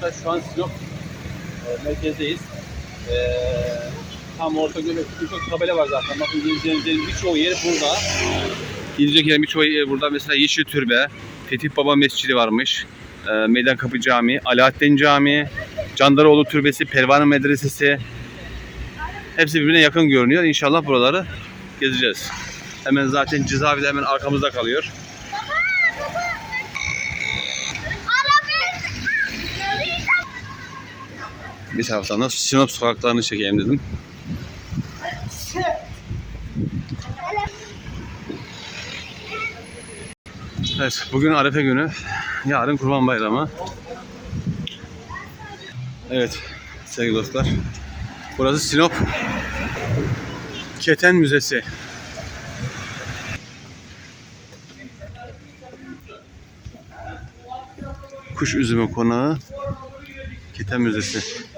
dostlar şu an Sinop e, merkezdeyiz. E, tam orta göbek birçok tabela var zaten. Bakın gezeceğiniz yerin birçoğu yeri burada. Gidecek yerin birçoğu yeri burada. Mesela Yeşil Türbe, Fetih Baba Mescidi varmış. E, Meydan Kapı Camii, Alaaddin Camii, Candaroğlu Türbesi, Pervane Medresesi. Hepsi birbirine yakın görünüyor. İnşallah buraları gezeceğiz. Hemen zaten Cizavi de hemen arkamızda kalıyor. Bir taraftan da Sinop sokaklarını çekeyim dedim. Evet, bugün Arefe günü. Yarın Kurban Bayramı. Evet, sevgili dostlar. Burası Sinop Keten Müzesi. Kuş üzümü konağı Keten Müzesi.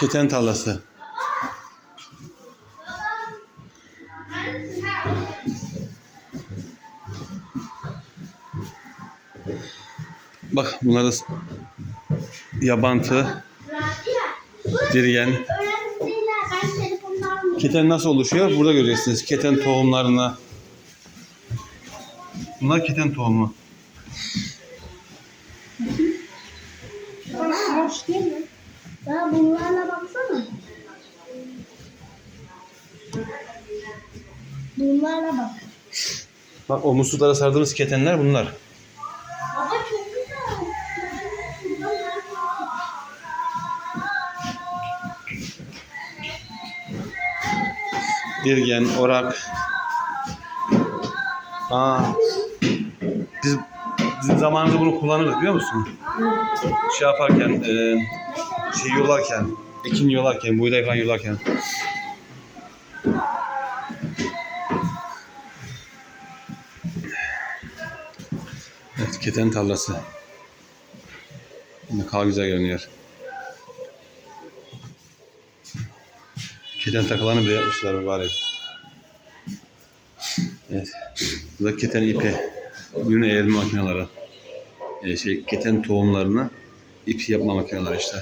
Keten tarlası. Bak bunlar da yabantı, dirgen. Keten nasıl oluşuyor? Burada göreceksiniz. Keten tohumlarını. Bunlar keten tohumu. Hoş değil mi? Ya bunlarla baksana. Bunlarla bak. Bak o musluklara sardığımız ketenler bunlar. Baba çok güzel. Dirgen, orak. Aa, biz bizim zamanımızda bunu kullanırdık biliyor musun? Şey yaparken, e, şey yolarken, ekin yolarken, buğday falan yolarken. Evet, keten tarlası. Ne kadar güzel görünüyor. Keten takılarını bile yapmışlar mübarek. Evet. Bu da keten ipi. Yün eğirme makineleri. Ee, şey, keten tohumlarını ip yapma makineleri işte.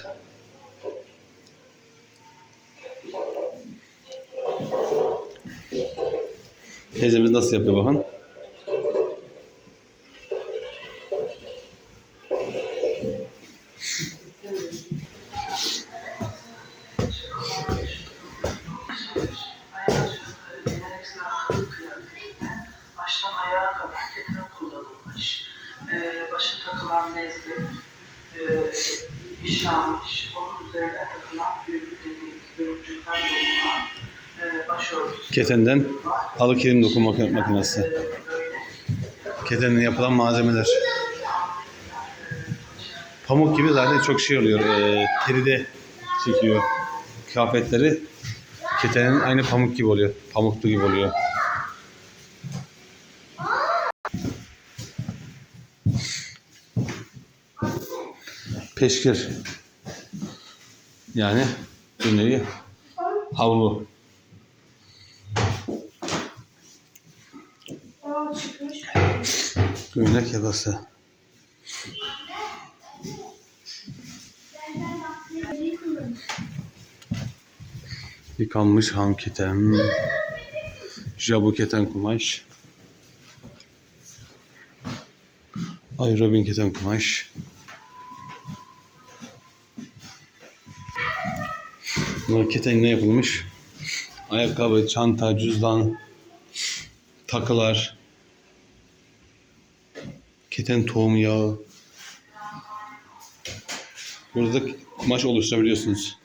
Teyzemiz nasıl yapıyor bakın. Ee, başa takılan nezle, e, işlenmiş, onun üzerine takılan büyük dediğimiz bölümcükten dokunan e, başörtüsü Ketenden halı kilim dokuma mak- makinesi. Ketenle yapılan malzemeler. Pamuk gibi zaten çok şey oluyor. E, teride çekiyor. Kıyafetleri ketenin aynı pamuk gibi oluyor. Pamuklu gibi oluyor. Peşkir. Yani bir havlu. Aa çıkmış. Gömlek yakası. Yıkanmış ham keten. Jabu keten kumaş. Aerobin keten kumaş. Bunlar ketenle yapılmış. Ayakkabı, çanta, cüzdan, takılar, keten tohum yağı. Burada kumaş oluşturabiliyorsunuz.